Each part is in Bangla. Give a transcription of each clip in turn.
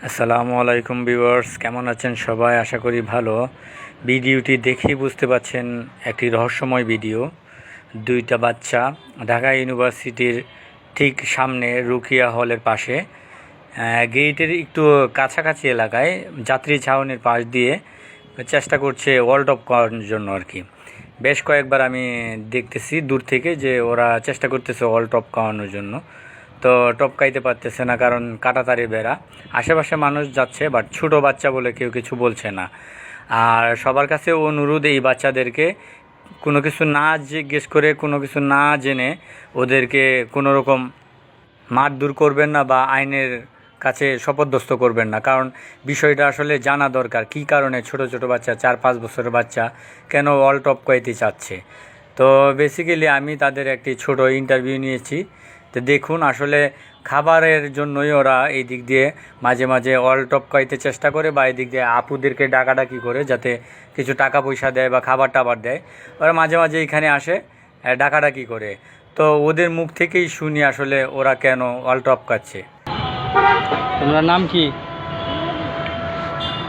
আসসালামু আলাইকুম ভিউয়ার্স, কেমন আছেন সবাই? আশা করি ভালো। ভিডিওটি দেখেই বুঝতে পাচ্ছেন একটি রহস্যময় ভিডিও। দুইটা বাচ্চা ঢাকা ইউনিভার্সিটির ঠিক সামনে রুকিয়া হলের পাশে গেটের একটু কাছাকাছি এলাকায় যাত্রী ছাউনির পাশ দিয়ে চেষ্টা করছে ওয়ার্ল্ড অফ করার জন্য আর কি। বেশ কয়েকবার আমি দেখতেছি দূর থেকে যে ওরা চেষ্টা করতেছে ওয়ার্ল্ড টপ খাওয়ানোর জন্য। তো টপকাইতে পারতেছে না, কারণ কাটাতারি বেড়া। আশেপাশে মানুষ যাচ্ছে বাট ছোটো বাচ্চা বলে কেউ কিছু বলছে না। আর সবার কাছে অনুরোধ এই বাচ্চাদেরকে, কোনো কিছু না জিজ্ঞেস করে, কোনো কিছু না জেনে ওদেরকে কোনো রকম মারধর করবেন না বা আইনের কাছে শপথদস্ত করবেন না। কারণ বিষয়টা আসলে জানা দরকার, কী কারণে ছোট ছোট বাচ্চা, চার, পাঁচ বছরের বাচ্চা কেন ওয়ার্ল্ড টপ কয়েতে চাচ্ছে। তো বেসিক্যালি আমি তাদের একটি ছোট ইন্টারভিউ নিয়েছি। তো দেখুন আসলে খাবারের জন্যই ওরা এই দিক দিয়ে মাঝে মাঝে অল টপ খাইতে চেষ্টা করে বা এই দিক দিয়ে আপুদেরকে ডাকাডাকি করে যাতে কিছু টাকা পয়সা দেয় বা খাবার টাবার দেয়। ওরা মাঝে মাঝে এখানে আসে ডাকাডাকি করে। তো ওদের মুখ থেকেই শুনি আসলে ওরা কেন অল টপ খাচ্ছে। তোমার নাম কি?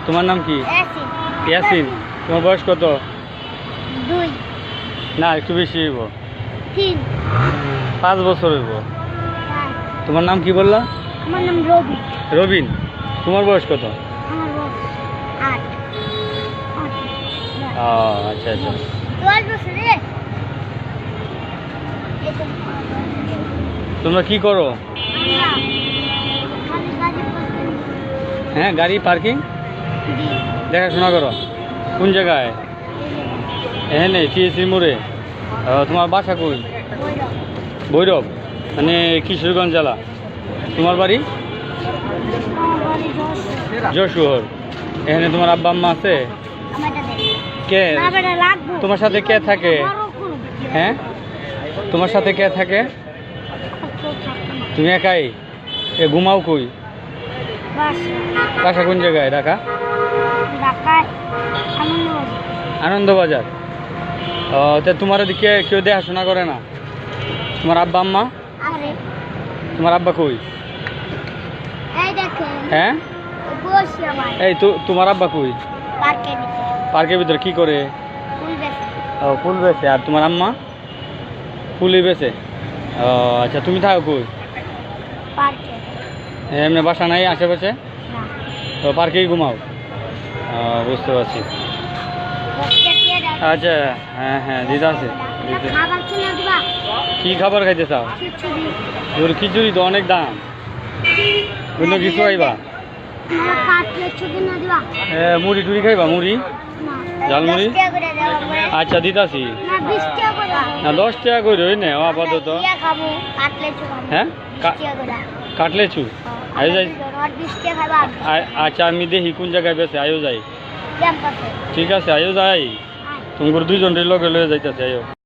তোমার নাম কি? ইয়াসিন। তোমার বয়স কত? না একটু বেশি হইব। তিন। পাঁচ বছর হইব। তোমার নাম কি বললা? আমার নাম রবি। রবিন। তোমার বয়স কত? আচ্ছা আচ্ছা। তোমরা কি করো? হ্যাঁ গাড়ি পার্কিং দেখাশোনা করো। কোন জায়গায়? হ্যাঁ নেই টিএসি মোড়ে। তোমার বাসা কই? ভৈরব মানে কিশোরগঞ্জ জেলা। তোমার বাড়ি? যশোর। এখানে তোমার আব্বা আম্মা আছে? কে? তোমার সাথে কে থাকে? হ্যাঁ? তোমার সাথে কে থাকে। তুমি একাই? এ ঘুমাও কই? বাস কোন জায়গায়? ঢাকা? আনন্দবাজার। ও, তা তোমার ওদিকে কেউ দেখাশোনা করে না? তোমার আব্বা আম্মা? আরে। তোমার আব্বা কই? এই দেখেন। হ্যাঁ? বসি আমার। এই তো তোমার আব্বা কই? পার্কে ভিতরে। কি করে? ফুল ও ফুল বেচে আর তোমার আম্মা? ফুলই বেচে ও আচ্ছা তুমি থাকো কই? পার্কে। এমনি বাসা নাই আশেপাশে? না। তো পার্কেই ঘুমাও? বুঝতে পারছি। আচ্ছা হ্যাঁ হ্যাঁ দিদা আছে। দিতে। খাবার কিনে দিবা? কি খাবার খাইতে চাও? তোর খিচুড়ি তো অনেক দাম। অন্য কিছু খাইবা? কাটলে মুড়ি টুড়ি খাইবা মুড়ি? ঝালমুড়ি? আচ্ছা দিতাছি। না দশ টাকা করে ওই নে আপাতত। কাটলে হ্যাঁ? কা- টাকা কাটলেছু আয়ো যাই। আচ্ছা আমি দেখি কোন জায়গায় বেছে আয়ো যাই। ঠিক আছে আয়ো যাই। তোমার দুইজন লগে লয়ে যাইতেছে আয়ো।